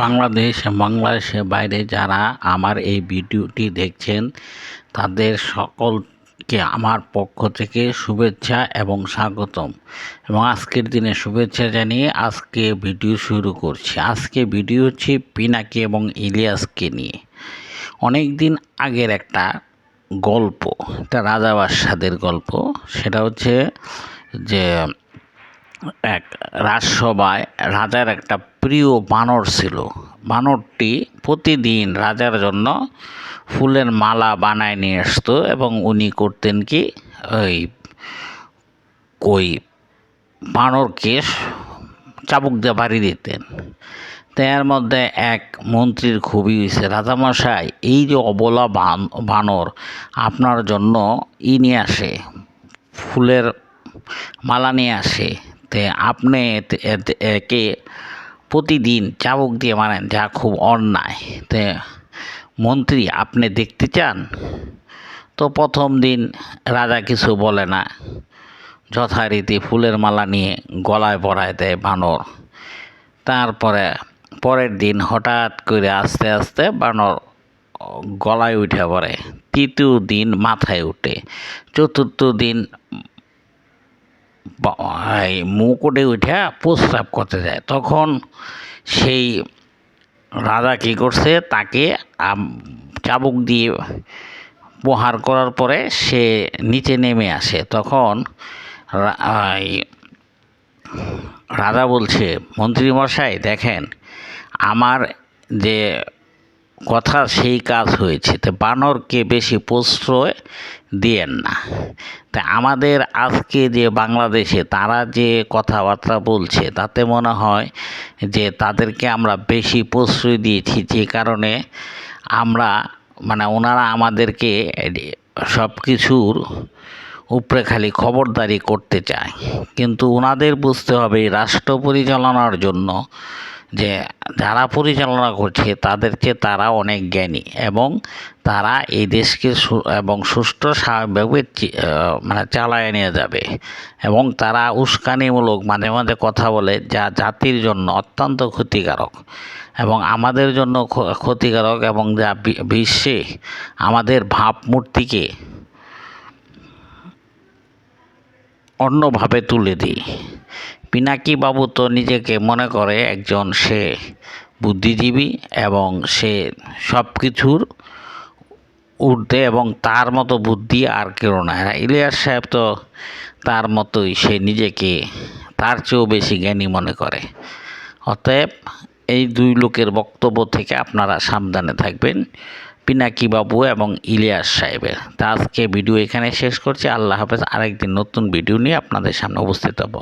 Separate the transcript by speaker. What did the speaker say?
Speaker 1: বাংলাদেশ, বাংলাদেশের বাইরে যারা আমার এই ভিডিওটি দেখছেন, তাদের সকলকে আমার পক্ষ থেকে শুভেচ্ছা এবং স্বাগতম। এবং আজকের দিনে শুভেচ্ছা জানিয়ে আজকে ভিডিও শুরু করছি। আজকে ভিডিও হচ্ছে পিনাকি এবং ইলিয়াসকে নিয়ে। অনেক দিন আগের একটা গল্প, একটা রাজা বাদশাদের গল্প। সেটা হচ্ছে যে এক রাজসভায় রাজার একটা প্রিয় বানর ছিল। বানরটি প্রতিদিন রাজার জন্য ফুলের মালা বানায় নিয়ে আসতো এবং উনি করতেন কি, ওই কই বানরকে চাবুক দিয়ে বাড়ি দিতেন। তো এর মধ্যে এক মন্ত্রীর খুবই হয়েছে রাজামশাই, এই যে অবলা বান, বানর আপনার জন্য ই নিয়ে আসে, ফুলের মালা নিয়ে আসে তে আপনি একে প্রতিদিন চাবুক দিয়ে মারেন যা খুব অন্যায়। তে, মন্ত্রী, আপনি দেখতে চান? তো প্রথম দিন রাজা কিছু বলে না। যথারীতি ফুলের মালা নিয়ে গলায় পরায় দেয় বানর। তারপরে পরের দিন হঠাৎ করে আস্তে আস্তে বানর গলায় উঠে পড়ে। তৃতীয় দিন মাথায় উঠে। চতুর্থ দিন মুকুটে উঠে প্রস্রাব করতে যায় তখন সেই রাজা কী করছে, তাকে চাবুক দিয়ে প্রহার করার পরে সে নিচে নেমে আসে। তখন রাজা বলছে মন্ত্রী মশাই দেখেন, আমার যে কথা সেই কাজ হয়েছে। তো বানরকে বেশি প্রশ্রয় দিয়েন না। তা আমাদের আজকে যে বাংলাদেশে তারা যে কথাবার্তা বলছে, তাতে মনে হয় যে তাদেরকে আমরা বেশি প্রশ্রয় দিয়েছি, যে কারণে আমরা মানে ওনারা আমাদেরকে সব কিছুর উপরে খালি খবরদারি করতে চায়। কিন্তু ওনাদের বুঝতে হবে রাষ্ট্র পরিচালনার জন্য যে যারা পরিচালনা করছে, তাদেরকে তারা অনেক জ্ঞানী এবং তারা এই দেশকে এবং সুষ্ঠু স্বাভাবিকভাবে মানে চালায় নিয়ে যাবে এবং তারা উস্কানিমূলক মাঝে মাঝে কথা বলে যা জাতির জন্য অত্যন্ত ক্ষতিকারক এবং আমাদের জন্য ক্ষতিকারক এবং যা বিশ্বে আমাদের ভাবমূর্তিকে অন্যভাবে তুলে দিই পিনাকি বাবু তো নিজেকে মনে করে একজন সে বুদ্ধিজীবী এবং সে সব কিছুর ঊর্ধ্বে এবং তার মতো বুদ্ধি আর কেউ না ইলিয়াস সাহেব তো তার মতোই, সে নিজেকে তার চেয়েও বেশি জ্ঞানী মনে করে। অতএব এই দুই লোকের বক্তব্য থেকে আপনারা সাবধানে থাকবেন পিনাকি বাবু এবং ইলিয়াস সাহেবের। তা আজকে ভিডিও এখানে শেষ করছি। আল্লাহ হাফেজ। আরেকদিন নতুন ভিডিও নিয়ে আপনাদের সামনে উপস্থিত হব।